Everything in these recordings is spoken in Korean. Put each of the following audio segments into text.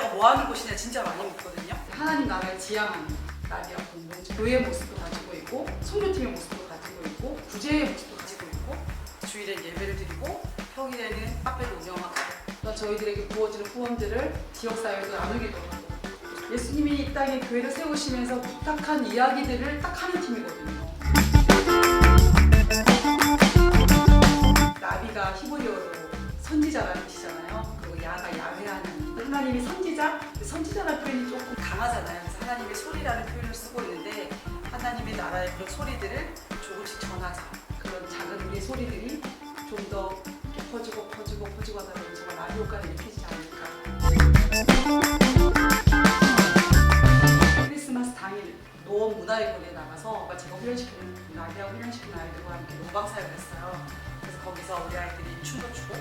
뭐 하는 곳이냐 진짜 많이 묻거든요. 하나님 나라를 지향하는 나비와 공동 교회의 모습도 가지고 있고 선교팀의 모습도 가지고 있고 구제의 모습도 가지고 있고 주일에 예배를 드리고 평일에는 카페를 운영하고 또 저희들에게 부어지는 후원들을 지역사회에도 나누기도 하고 예수님이 이 땅에 교회를 세우시면서 부탁한 이야기들을 딱 하는 팀이거든요. 하나님이 선지자, 그 선지자라는 표현이 조금 강하잖아요. 그래서 하나님의 소리라는 표현을 쓰고 있는데 하나님의 나라의 그런 소리들을 조금씩 전하자. 그런 작은 우리의 소리들이 좀 더 퍼지고 퍼지고 퍼지고 하다 보면 정말 라디 효과를 일으키지 않을까. 크리스마스 당일 노원 문화회관에 나가서 제가 훈련시키는 라디하고 훈련시키는 아이들과 함께 노방 사역을 했어요. 그래서 거기서 우리 아이들이 춤도 추고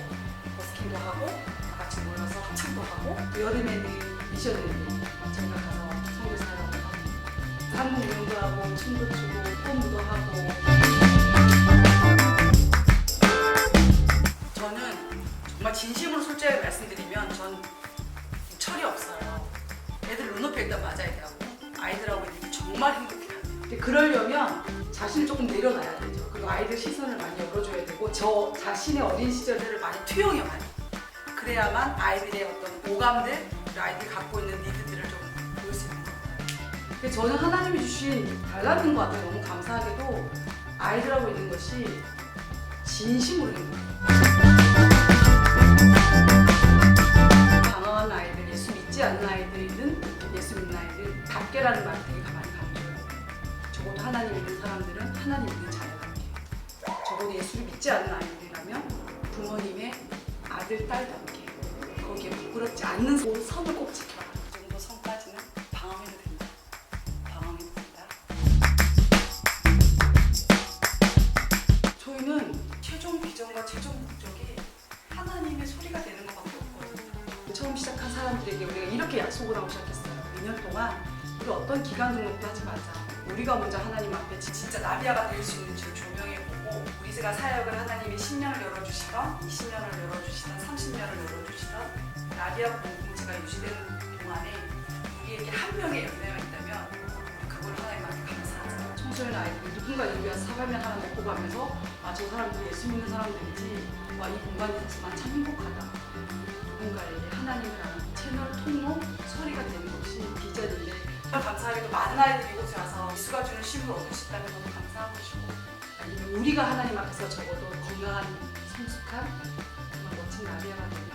버스킹도 하고 다 같이 모여서 합창도 하고 또 여름에는 미션을 저희가 가서 성교 사역을 하고 한국 운동도 하고 춤도 추고 폼도 하고 저는 정말 진심으로 솔직하게 말씀드리면 전 철이 없어요. 애들 눈높이 일단 맞아야 되고 아이들하고 있는 게 정말 행복해요. 근데 그러려면 자신을 조금 내려놔야 되죠. 그리고 아이들 시선을 많이 열어줘야 되고 저 자신의 어린 시절들을 많이 투영해 많이. 그래야만 아이들의 어떤 오감들, 아이들이 갖고 있는 니드들을 좀 볼 수 있는. 근데 저는 하나님이 주신 달라는 것 같아요. 너무 감사하게도 아이들하고 있는 것이 진심으로 행복해요. 방황한 아이들, 예수 믿지 않는 아이들은 예수 믿는 아이들, 답게라는 말을 되게 많이 강조해요. 적어도 하나님 믿는 사람들은 하나님 믿는 자녀가 돼요. 적어도 예수를 믿지 않는 아이들이라면 부모님의 아들, 딸답게 거기에 부끄럽지 않는 선을 꼭 지켜라. 그 정도 선까지는 방황해도 된다. 방황해도 된다. 저희는 최종 비전과 최종 목적이 하나님의 소리가 되는 것밖에 없거든요. 처음 시작한 사람들에게 우리가 이렇게 약속을 하고 시작했어요. 2년 동안 우리 어떤 기간 등록도 하지 말자. 우리가 먼저 하나님 앞에 지- 진짜 나비아가 될 수 있는지를 조명해 보고 우리가 사역을 하나님이 10년을 열어주시던 20년을 열어주시던 30년을 열어주시던 나비아 공동체가 유지되는 동안에 우리에게 한 명의 열매가 있다면 그걸 하나님한테 감사하자. 청소년 아이들이 누군가 와서 사과면 하나 먹고 가면서 아 저 사람들 예수 믿는 사람들이지 와 이 공간에서 난참 행복하다. 그래도 많은 아이들이 이곳에 와서 이수가 주는 쉼을 얻을 수 있다는 것도 감사하고 싶고 아니면 우리가 하나님 앞에서 적어도 건강한 성숙한 정말 멋진 마리아가 되면